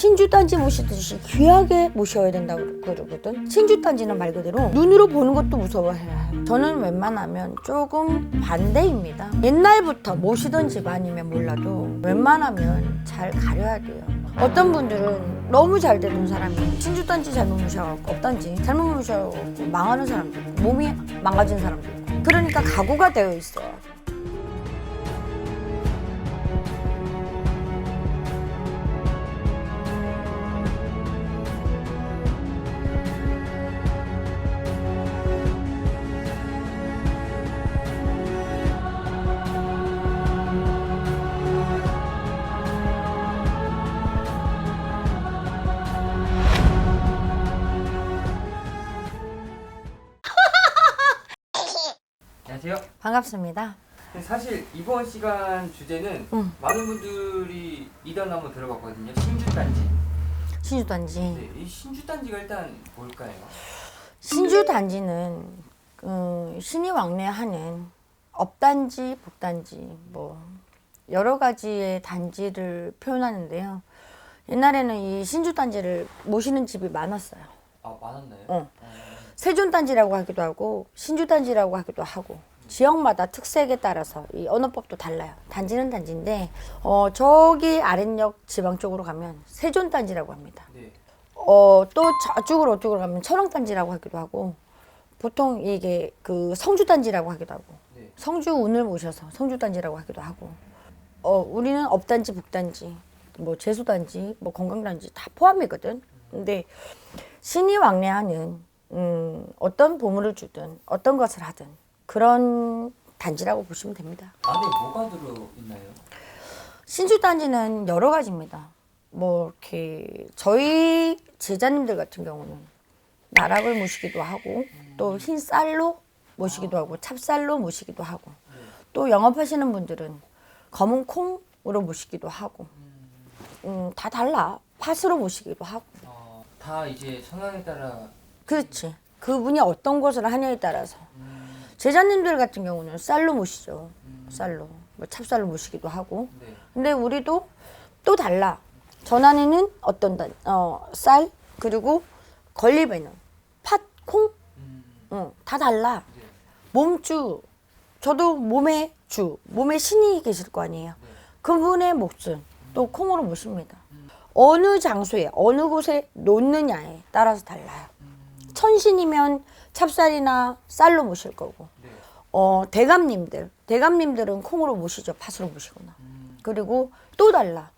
신주단지 모시듯이 귀하게 모셔야 된다고 그러거든. 신주단지는 말 그대로 눈으로 보는 것도 무서워해요. 저는 웬만하면 조금 반대입니다. 옛날부터 모시던 집 아니면 몰라도 웬만하면 잘 가려야 돼요. 어떤 분들은 너무 잘 되는 사람이 신주단지 잘못 모셔갖고 업단지 잘못 모셔갖고 망하는 사람도 있고 몸이 망가진 사람도 있고 그러니까 각오가 되어 있어요. 반갑습니다. 사실 이번 시간 주제는 응. 많은 분들이 이단 한번 들어봤거든요. 신주단지. 신주단지. 네, 이 신주단지가 일단 뭘까요? 신주 단지는 그 신이 왕래하는 업단지, 복단지 뭐 여러 가지의 단지를 표현하는데요. 옛날에는 이 신주 단지를 모시는 집이 많았어요. 아 많았나요? 어. 어, 세존 단지라고 하기도 하고 신주 단지라고 하기도 하고 지역마다 특색에 따라서 이 언어법도 달라요. 단지는 단지인데 어 저기 아랫역 지방 쪽으로 가면 세존 단지라고 합니다. 네. 어, 또 저쪽으로 어쪽으로 가면 천왕 단지라고 하기도 하고 보통 이게 그 성주 단지라고 하기도 하고 네. 성주 운을 모셔서 성주 단지라고 하기도 하고 어, 우리는 업단지, 북단지, 뭐 재수단지, 뭐 건강단지 다 포함이거든. 근데 신이 왕래하는 음, 어떤 보물을 주든 어떤 것을 하든 그런 단지라고 보시면 됩니다. 안에 뭐가 들어 있나요? 신주단지는 여러 가지입니다. 뭐 이렇게 저희 제자님들 같은 경우는 나락을 모시기도 하고 또 흰 쌀로 모시기도 하고 찹쌀로 모시기도 하고 또 영업하시는 분들은 검은 콩으로 모시기도 하고 음, 다 달라. 팥으로 모시기도 하고. 어, 다 이제 성향에 따라 그렇지. 그분이 어떤 것을 하냐에 따라서 제자님들 같은 경우는 쌀로 모시죠 쌀로 뭐 찹쌀로 모시기도 하고 네. 근데 우리도 또 달라. 전환에는 어떤 단, 어, 쌀 그리고 건립에는 팥, 콩, 음, 응, 다 달라. 네. 몸주, 저도 몸의 주, 몸의 신이 계실 거 아니에요. 네. 그분의 몫은 또 콩으로 모십니다. 어느 장소에 어느 곳에 놓느냐에 따라서 달라요. 천신이면 찹쌀이나 쌀로 모실 거고, 네. 어, 대감님들, 대감님들은 콩으로 모시죠. 팥으로 모시거나. 그리고 또 달라.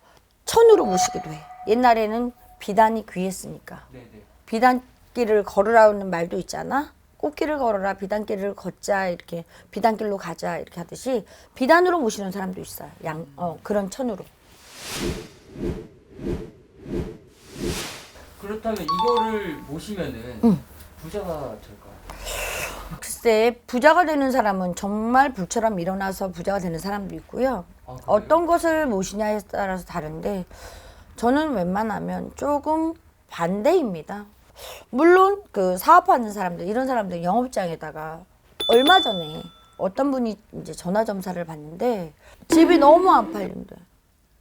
천으로 모시기도 해. 옛날에는 비단이 귀했으니까. 네, 네. 비단길을 걸으라는 말도 있잖아. 꽃길을 걸어라, 비단길을 걷자, 이렇게 비단길로 가자, 이렇게 하듯이 비단으로 모시는 사람도 있어요. 양, 어, 그런 천으로. 그렇다면 이거를 모시면은 부자가 될까요? 글쎄, 부자가 되는 사람은 정말 불처럼 일어나서 부자가 되는 사람도 있고요. 아, 그래요? 어떤 것을 모시냐에 따라서 다른데, 저는 웬만하면 조금 반대입니다. 물론 그 사업하는 사람들, 이런 사람들 영업장에다가 얼마 전에 어떤 분이 이제 전화 점사를 받는데 집이 너무 안 팔린대.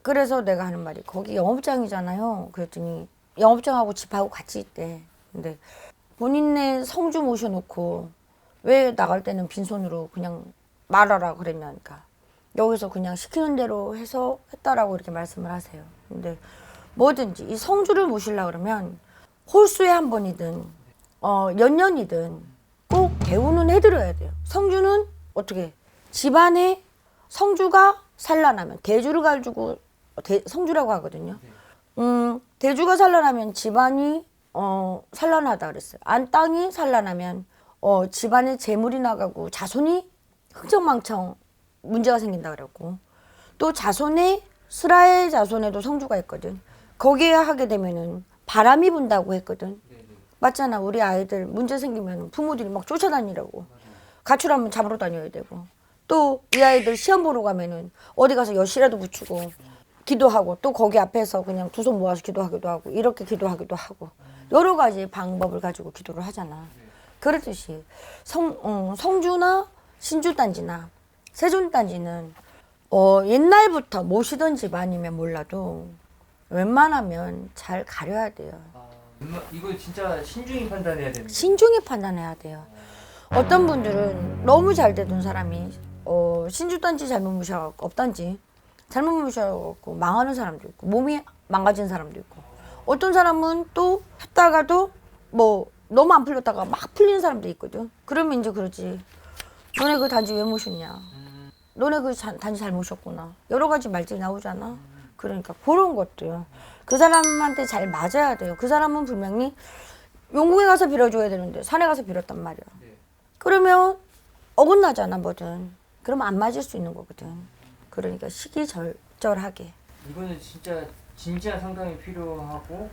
그래서 내가 하는 말이 거기 영업장이잖아요. 그랬더니 영업장하고 집하고 같이 있대. 근데 본인네 성주 모셔놓고 왜 나갈 때는 빈손으로 그냥 말하라 그랬냐니까 여기서 그냥 시키는 대로 해서 했다라고 이렇게 말씀을 하세요. 근데 뭐든지 이 성주를 모시려 그러면 홀수에 한 번이든 어 연년이든 꼭 배우는 해드려야 돼요. 성주는 어떻게 집안에 성주가 산란하면 대주를 가지고 대, 성주라고 하거든요. 음, 대주가 산란하면 집안이 어, 산란하다 그랬어요. 안 땅이 산란하면 어, 집안에 재물이 나가고 자손이 흥청망청 문제가 생긴다 그랬고 또 자손의 스라의 자손에도 성주가 있거든. 거기에 하게 되면은 바람이 분다고 했거든. 네, 네. 맞잖아. 우리 아이들 문제 생기면 부모들이 막 쫓아다니라고. 가출하면 잡으러 다녀야 되고. 또 이 아이들 시험 보러 가면은 어디 가서 여시라도 붙이고 기도하고 또 거기 앞에서 그냥 두 손 모아서 기도하기도 하고 이렇게 기도하기도 하고 여러 가지 방법을 가지고 기도를 하잖아. 그렇듯이 성, 어, 성주나 신주단지나 세존단지는 어, 옛날부터 모시던 집 아니면 몰라도 웬만하면 잘 가려야 돼요. 아, 이거 진짜 신중히 판단해야 되는 신중히 판단해야 돼요. 어떤 분들은 너무 잘 되던 사람이 어, 신주단지 잘못 무셔갖고 업단지 잘못 무셔갖고 망하는 사람도 있고 몸이 망가진 사람도 있고 어떤 사람은 또 했다가도 뭐 너무 안 풀렸다가 막 풀리는 사람도 있거든. 그러면 이제 그러지. 너네 그 단지 왜 모셨냐? 음, 너네 그 자- 단지 잘 모셨구나. 여러 가지 말들이 나오잖아. 그러니까 그런 것들. 그 사람한테 잘 맞아야 돼요. 그 사람은 분명히 용궁에 가서 빌어줘야 되는데 산에 가서 빌었단 말이야. 네. 그러면 어긋나잖아 뭐든. 그러면 안 맞을 수 있는 거거든. 그러니까 시기절절하게. 이거는 진짜 진지한 상담이 필요하고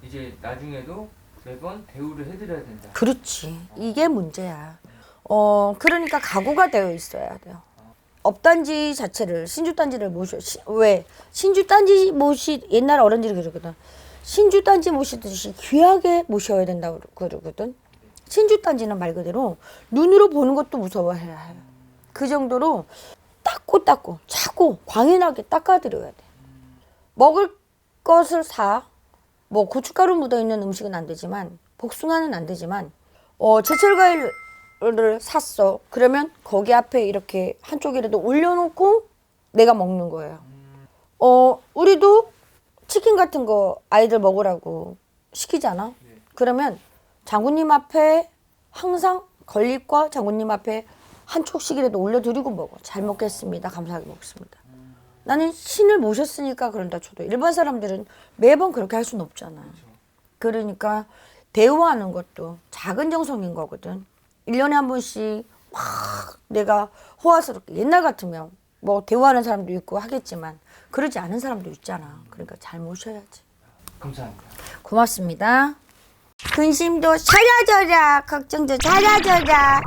이제 나중에도 매번 대우를 해드려야 된다. 그렇지. 이게 문제야. 어, 그러니까 각오가 되어 있어야 돼요. 업단지 자체를 신주단지를 모셔 시, 왜 신주단지 모시 옛날 어른들이 그러거든. 신주단지 모시듯이 귀하게 모셔야 된다고 그러거든. 신주단지는 말 그대로 눈으로 보는 것도 무서워해야 해요. 그 정도로 닦고 닦고 차고 광인하게 닦아드려야 돼. 먹을 것을 사. 뭐 고춧가루 묻어 있는 음식은 안 되지만 복숭아는 안 되지만 어 제철 과일을 샀어. 그러면 거기 앞에 이렇게 한쪽이라도 올려놓고 내가 먹는 거예요. 어 우리도 치킨 같은 거 아이들 먹으라고 시키잖아. 그러면 장군님 앞에 항상 건립과 장군님 앞에 한 촉씩이라도 올려드리고 먹어. 잘 먹겠습니다. 감사하게 먹습니다. 나는 신을 모셨으니까 그런다 쳐도 일반 사람들은 매번 그렇게 할 수는 없잖아. 그러니까 대우하는 것도 작은 정성인 거거든. 일년에 한 번씩 막 내가 호화스럽게 옛날 같으면 뭐 대우하는 사람도 있고 하겠지만 그러지 않은 사람도 있잖아. 그러니까 잘 모셔야지. 감사합니다. 고맙습니다. 근심도 사라져라. 걱정도 사라져라.